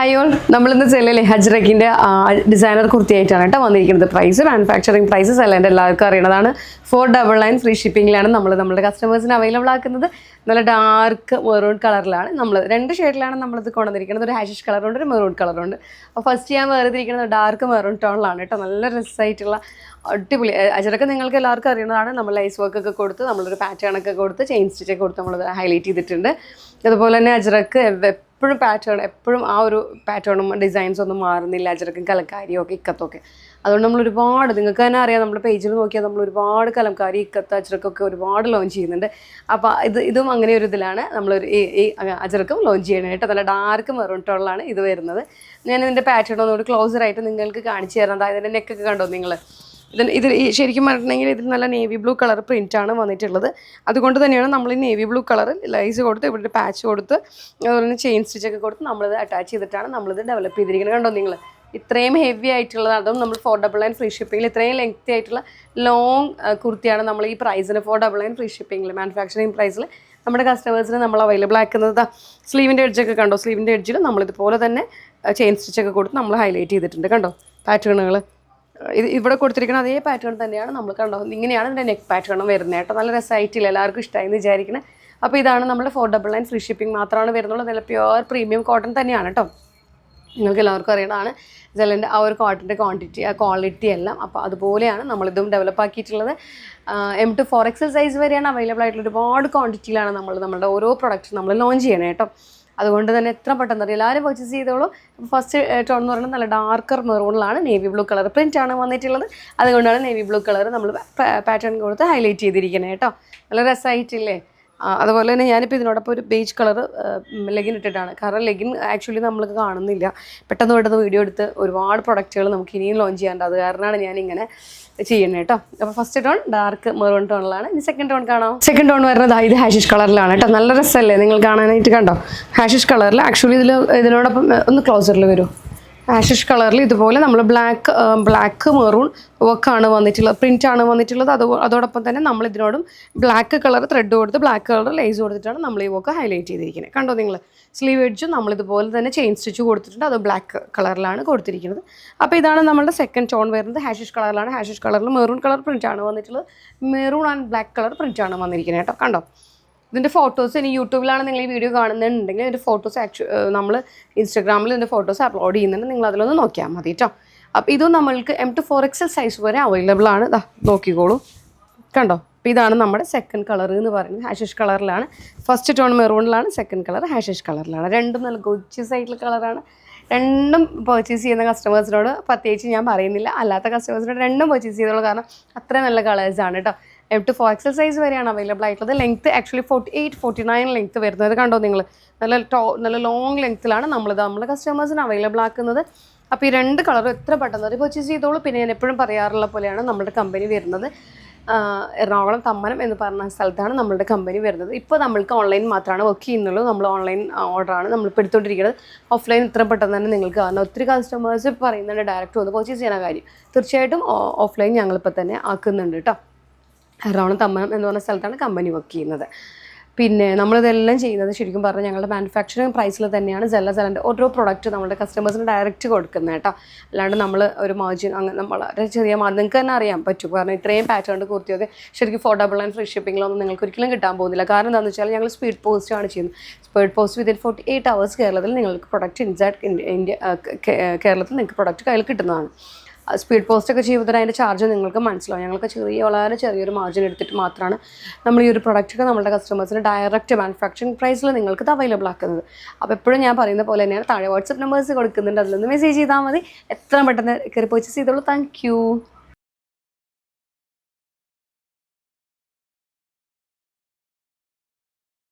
Hi all നമ്മളിന്ന് ചെല്ലല്ലേ ഹജ്രക്കിന്റെ designer കുർത്തിയായിട്ടാണ് കേട്ടോ വന്നിരിക്കുന്നത്. പ്രൈസ് മാനുഫാക്ചറിങ് പ്രൈസസ് അല്ല എന്റെ എല്ലാവർക്കും അറിയണതാണ്. ഫോർ ഡബിൾ നയൻ ഫ്രീ ഷിപ്പിങ്ങിലാണ് നമ്മൾ നമ്മുടെ കസ്റ്റമേഴ്സിന് അവൈലബിൾ ആക്കുന്നത്. നല്ല ഡാർക്ക് മെറൂൺ കളറിലാണ് നമ്മൾ രണ്ട് ഷെയ്ഡിലാണ് നമ്മളിത് കൊണ്ടുവന്നിരിക്കുന്നത്. ഒരു ഹാഷിഷ് കളറുണ്ട് ഒരു മെറൂൺ കളറുണ്ട് അപ്പോൾ ഫസ്റ്റ് ഞാൻ വേർതിരിക്കുന്നത് ഡാർക്ക് മെറൂൺ ടോണിലാണ് കേട്ടോ. നല്ല രസമായിട്ടുള്ള അടിപൊളി. അജറൊക്കെ നിങ്ങൾക്ക് എല്ലാവർക്കും അറിയുന്നതാണ് നമ്മൾ ലൈസ് വർക്ക് ഒക്കെ കൊടുത്ത് നമ്മളൊരു പാറ്റേൺ ഒക്കെ കൊടുത്ത് ചെയിൻ സ്റ്റിച്ചൊക്കെ കൊടുത്ത് നമ്മൾ ഹൈലൈറ്റ് ചെയ്തിട്ടുണ്ട്. അതുപോലെ തന്നെ അജറക്ക് എപ്പോഴും പാറ്റേൺ എപ്പോഴും ആ ഒരു പാറ്റേണും ഡിസൈൻസ് ഒന്നും മാറുന്നില്ല. അജറക്കും കലക്കാരിയും ഒക്കെ ഇക്കത്തൊക്കെ. അതുകൊണ്ട് നമ്മൾ ഒരുപാട് നിങ്ങൾക്ക് തന്നെ അറിയാം നമ്മുടെ പേജിൽ നോക്കിയാൽ നമ്മൾ ഒരുപാട് കലംകാരി ഇക്കത്ത് അജറക്കൊക്കെ ഒരുപാട് ലോഞ്ച് ചെയ്യുന്നുണ്ട്. അപ്പോൾ ഇത് ഇതും അങ്ങനെ ഒരു ഇതിലാണ്. നമ്മളൊരു ഈ അജറക്കും ലോഞ്ച് ചെയ്യണം കേട്ടോ. നല്ല ഡാർക്ക് മെറൂൺ ടോളിലാണ് ഇത് വരുന്നത്. ഞാൻ ഇതിന്റെ പാറ്റേൺ ഒന്നുകൂടി ക്ലോസർ ആയിട്ട് നിങ്ങൾക്ക് കാണിച്ചു തരാം. അതായത് ഇതിന്റെ നെക്കൊക്കെ കണ്ടോ നിങ്ങൾ ഇതിന് ഇത് ശരിക്കും പറഞ്ഞിട്ടുണ്ടെങ്കിൽ ഇതിൽ നല്ല നേവി ബ്ലൂ കളർ പ്രിന്റാണ് വന്നിട്ടുള്ളത്. അതുകൊണ്ട് തന്നെയാണ് നമ്മൾ ഈ നേവി ബ്ലൂ കളർ ലൈസ് കൊടുത്ത് ഇവിടെ ഒരു പാച്ച് കൊടുത്ത് അതുപോലെ തന്നെ ചെയിൻ സ്റ്റിച്ചൊക്കെ കൊടുത്ത് നമ്മളിത് അറ്റാച്ച് ചെയ്തിട്ടാണ് നമ്മളിത് ഡെവലപ്പ് ചെയ്തിരിക്കുന്നത്. കണ്ടോ നിങ്ങൾ? ഇത്രയും ഹെവി ആയിട്ടുള്ളത് അതും നമ്മൾ ഫോർ ഡബിൾ നയൻ ഫ്രീ ഷിപ്പിംഗിൽ ഇത്രയും ലെങ്ത്തി ആയിട്ടുള്ള ലോങ് കുർത്തിയാണ് നമ്മൾ ഈ പ്രൈസിന് ഫോർ ഡബിൾ ഫ്രീ ഷിപ്പിംഗിൽ മാനുഫാക്ചറിങ് പ്രൈസിൽ നമ്മുടെ കസ്റ്റമേഴ്സിന് നമ്മൾ അവൈലബിൾ ആക്കുന്നത്. സ്ലീവിന്റെ എഡ്ജൊക്കെ കണ്ടോ? സ്ലീവിന്റെ എഡ്ജിൽ നമ്മളിതുപോലെ തന്നെ ചെയിൻ സ്റ്റിച്ചൊക്കെ കൊടുത്ത് നമ്മൾ ഹൈലൈറ്റ് ചെയ്തിട്ടുണ്ട്. കണ്ടോ? പാറ്റേണുകൾ ഇത് ഇവിടെ കൊടുത്തിരിക്കുന്ന അതേ പാറ്റേൺ തന്നെയാണ് നമ്മൾ കണ്ടോ ഇങ്ങനെയാണ് ഇതിന്റെ നെക്ക് പാറ്റേണും വരുന്നത് കേട്ടോ. നല്ല രസമായിട്ടില്ല എല്ലാവർക്കും ഇഷ്ടമായി എന്ന് വിചാരിക്കുന്നത് അപ്പോൾ ഇതാണ് നമ്മുടെ four double nine free shipping മാത്രമാണ് വരുന്നുള്ളൂ നല്ല പ്യുവർ പ്രീമിയം കോട്ടൺ തന്നെയാണ് കേട്ടോ. നിങ്ങൾക്ക് എല്ലാവർക്കും അറിയണതാണ്. ജലന്റെ ആ ഒരു കോട്ടന്റെ ക്വാണ്ടിറ്റി ആ ക്വാളിറ്റി എല്ലാം. അപ്പോൾ അതുപോലെയാണ് നമ്മളിതും develop ആക്കിയിട്ടുള്ളത്. M to four XL size വരെയാണ് അവൈലബിൾ ആയിട്ടുള്ള ഒരുപാട് ക്വാണ്ടിറ്റിയിലാണ് നമ്മൾ നമ്മുടെ ഓരോ പ്രൊഡക്റ്റ് നമ്മൾ ലോഞ്ച് ചെയ്യണേ കേട്ടോ. അതുകൊണ്ട് തന്നെ എത്ര പെട്ടെന്ന് അറിയാം. എല്ലാവരും പർച്ചേസ് ചെയ്തോളൂ. ഫസ്റ്റ് ടോൺ എന്ന് പറയുന്നത് നല്ല ഡാർക്കർ മെറൂണിലാണ് നേവി ബ്ലൂ കളർ പ്രിന്റ് ആണ് വന്നിട്ടുള്ളത്. അതുകൊണ്ടാണ് നേവി ബ്ലൂ കളർ നമ്മൾ പാറ്റേൺ കൊടുത്ത് ഹൈലൈറ്റ് ചെയ്തിരിക്കുന്നത് കേട്ടോ. നല്ല രസമായിട്ടില്ലേ അതുപോലെ തന്നെ ഞാനിപ്പോൾ ഇതിനോടൊപ്പം ഒരു ബേജ് കളർ ലെഗിൻ ഇട്ടിട്ടാണ്. കാരണം ലെഗിൻ ആക്ച്വലി നമ്മൾക്ക് കാണുന്നില്ല. പെട്ടെന്ന് പെട്ടെന്ന് വീഡിയോ എടുത്ത് ഒരുപാട് പ്രൊഡക്റ്റുകൾ നമുക്ക് ഇനിയും ലോഞ്ച് ചെയ്യാനുണ്ട്. അത് കാരണമാണ് ഞാനിങ്ങനെ ചെയ്യുന്നത് കേട്ടോ. അപ്പോൾ ഫസ്റ്റ് ടോൺ ഡാർക്ക് മെറൂൺ ടോണിലാണ് ഇനി സെക്കൻഡ് ടോൺ കാണാം. സെക്കൻഡ് ടോൺ വരുന്നത് ഇത് ഹാഷിഷ് കളറിലാണ് കേട്ടോ. നല്ല രസമല്ലേ നിങ്ങൾ കാണാനായിട്ട് കണ്ടോ? ഹാഷിഷ് കളറിൽ ആക്ച്വലി ഇതിൽ ഇതിനോടൊപ്പം ഒന്ന് ക്ലോസറിൽ വരും. ആഷിഷ് കളറിൽ ഇതുപോലെ നമ്മൾ ബ്ലാക്ക് ബ്ലാക്ക് മെറൂൺ വർക്കാണ് വന്നിട്ടുള്ളത്. പ്രിന്റ് ആണ് വന്നിട്ടുള്ളത്. അത് അതോടൊപ്പം തന്നെ നമ്മൾ ഇതിനോടും ബ്ലാക്ക് കളർ ത്രെഡ് കൊടുത്ത് ബ്ലാക്ക് കളർ ലേസ് കൊടുത്തിട്ടാണ് നമ്മൾ ഈ വർക്ക് ഹൈലൈറ്റ് ചെയ്തിരിക്കുന്നത്. കണ്ടോ നിങ്ങൾ സ്ലീവ് എഡ്ജും നമ്മൾ ഇതുപോലെ തന്നെ ചെയിൻ സ്റ്റിച്ച് കൊടുത്തിട്ടുണ്ട്. അത് ബ്ലാക്ക് കളറിലാണ് കൊടുത്തിരിക്കുന്നത്. അപ്പോൾ ഇതാണ് നമ്മുടെ സെക്കൻഡ് ടോൺ വരുന്നത്. ഹാഷിഷ് കളറിലാണ് ഹാഷിഷ് കളറിൽ മെറൂൺ കളർ പ്രിന്റ് ആണ് വന്നിട്ടുള്ളത്. Maroon and black colour print ആണ് വന്നിരിക്കുന്നത് കേട്ടോ. കണ്ടോ? ഇതിന്റെ ഫോട്ടോസ് ഇനി യൂട്യൂബിലാണ് നിങ്ങൾ ഈ വീഡിയോ കാണുന്നുണ്ടെങ്കിൽ ഇതിന്റെ ഫോട്ടോസ് ആക്ച്വ നമ്മൾ ഇൻസ്റ്റാഗ്രാമിൽ ഇതിന്റെ ഫോട്ടോസ് അപ്ലോഡ് ചെയ്യുന്നുണ്ട്. നിങ്ങൾ അതിലൊന്ന് നോക്കിയാൽ മതി കേട്ടോ അപ്പോൾ ഇതും നമ്മൾക്ക് M to four XL size വരെ അവൈലബിൾ ആണ്. ഇതാ നോക്കിക്കോളൂ. കണ്ടോ? അപ്പോൾ ഇതാണ് നമ്മുടെ സെക്കൻഡ് കളർ എന്ന് പറയുന്നത് ഹാഷിഷ് കളറിലാണ് ഫസ്റ്റ് ടോൺ മെറൂണിലാണ് സെക്കൻഡ് കളർ ഹാഷിഷ് കളറിലാണ് രണ്ടും നല്ല ഗൊച്ചസ് സൈഡിൽ കളറാണ് രണ്ടും പർച്ചേസ് ചെയ്യുന്ന കസ്റ്റമേഴ്സിനോട് പ്രത്യേകിച്ച് ഞാൻ പറയുന്നില്ല. അല്ലാത്ത കസ്റ്റമേഴ്സിനോട് രണ്ടും പർച്ചേസ് ചെയ്തോളൂ. കാരണം അത്രയും നല്ല കളേഴ്സാണ് കേട്ടോ M to four XL size വരെയാണ് അവൈലബിൾ ആയിട്ടുള്ളത്. Length actually forty eight forty nine length വരുന്നത് കണ്ടോ നിങ്ങൾ നല്ല ടോ നല്ല ലോങ് ലെങ്ത്തിലാണ് നമ്മളിത്. നമ്മുടെ കസ്റ്റമേഴ്സിന് അവൈലബിൾ ആക്കുന്നത്. അപ്പോൾ ഈ രണ്ട് കളറും എത്ര പെട്ടെന്ന് ഒരു പർച്ചേസ് ചെയ്തോളൂ. പിന്നെ ഞാൻ എപ്പോഴും പറയാറുള്ള പോലെയാണ് നമ്മുടെ കമ്പനി വരുന്നത്. എറണാകുളം തമ്മനം എന്ന് പറഞ്ഞ സ്ഥലത്താണ് നമ്മളുടെ കമ്പനി വരുന്നത്. ഇപ്പോൾ നമ്മൾക്ക് ഓൺലൈൻ മാത്രമാണ് വർക്ക് ചെയ്യുന്നുള്ളൂ. നമ്മൾ ഓൺലൈൻ ഓർഡറാണ് നമ്മൾ എടുത്തുകൊണ്ടിരിക്കുന്നത് ഓഫ്ലൈൻ ഇത്ര പെട്ടെന്ന് തന്നെ നിങ്ങൾക്ക് കാരണം ഒത്തിരി കസ്റ്റമേഴ്സ് പറയുന്നുണ്ട് ഡയറക്റ്റ് വന്ന് പർച്ചേസ് ചെയ്യുന്ന കാര്യം. തീർച്ചയായിട്ടും ഓഫ്ലൈൻ ഞങ്ങളിപ്പോൾ തന്നെ ആക്കുന്നുണ്ട് കേട്ടോ എറണാകുളം തമ്മനം എന്ന് പറഞ്ഞ സ്ഥലത്താണ് കമ്പനി വർക്ക് ചെയ്യുന്നത്. പിന്നെ നമ്മളിതെല്ലാം ചെയ്യുന്നത് ശരിക്കും പറഞ്ഞാൽ ഞങ്ങളുടെ മാനുഫാക്ചറിങ് പ്രൈസിൽ തന്നെയാണ് ജല്ല ജലന്റെ ഓരോ പ്രൊഡക്റ്റ് നമ്മുടെ കസ്റ്റമേഴ്സിന് ഡയറക്റ്റ് കൊടുക്കുന്നത് കേട്ടോ. അല്ലാണ്ട് നമ്മൾ ഒരു മാർജിൻ അങ്ങനെ നമ്മൾ വളരെ ചെറിയ മാർജിൻ നിങ്ങൾക്ക് തന്നെ അറിയാൻ പറ്റും. കാരണം ഇത്രയും പാറ്റേൺ കുർത്തിയൊക്കെ ശരിക്കും ഫോർഡബിൾ ആൻഡ് ഫ്രീ ഷിപ്പിങ്ങിലൊന്നും നിങ്ങൾക്ക് ഒരിക്കലും കിട്ടാൻ പോകുന്നില്ല. കാരണം എന്താണെന്ന് വെച്ചാൽ ഞങ്ങൾ സ്പീഡ് പോസ്റ്റ് ആണ് ചെയ്യുന്നത്. Speed post within forty eight hours കേരളത്തിൽ നിങ്ങൾക്ക് പ്രൊഡക്റ്റ് ഇൻസൈഡ് ഇന്ത്യ കേരളത്തിൽ നിങ്ങൾക്ക് പ്രൊഡക്റ്റ് കയ്യിൽ കിട്ടുന്നതാണ്. സ്പീഡ് പോസ്റ്റ് ഒക്കെ ചെയ്യുമ്പോൾ അതിന്റെ ചാർജ് നിങ്ങൾക്ക് മനസ്സിലാവും. ഞങ്ങൾക്ക് ചെറിയ വളരെ ചെറിയൊരു മാർജിൻ എടുത്തിട്ട് മാത്രമാണ് നമ്മൾ ഈ ഒരു പ്രൊഡക്റ്റൊക്കെ നമ്മുടെ കസ്റ്റമേഴ്സിന് ഡയറക്റ്റ് മാനുഫാക്ചറിങ് പ്രൈസിൽ നിങ്ങൾക്ക് അവൈലബിൾ ആക്കുന്നത്. അപ്പോൾ എപ്പോഴും ഞാൻ പറയുന്ന പോലെ തന്നെയാണ് താഴെ വാട്സപ്പ് നമ്പേഴ്സ് കൊടുക്കുന്നുണ്ട്. അതിലൊന്ന് മെസ്സേജ് ചെയ്താൽ മതി. എത്ര പെട്ടെന്ന് കയറി പർച്ചേസ് ചെയ്തോളൂ. താങ്ക്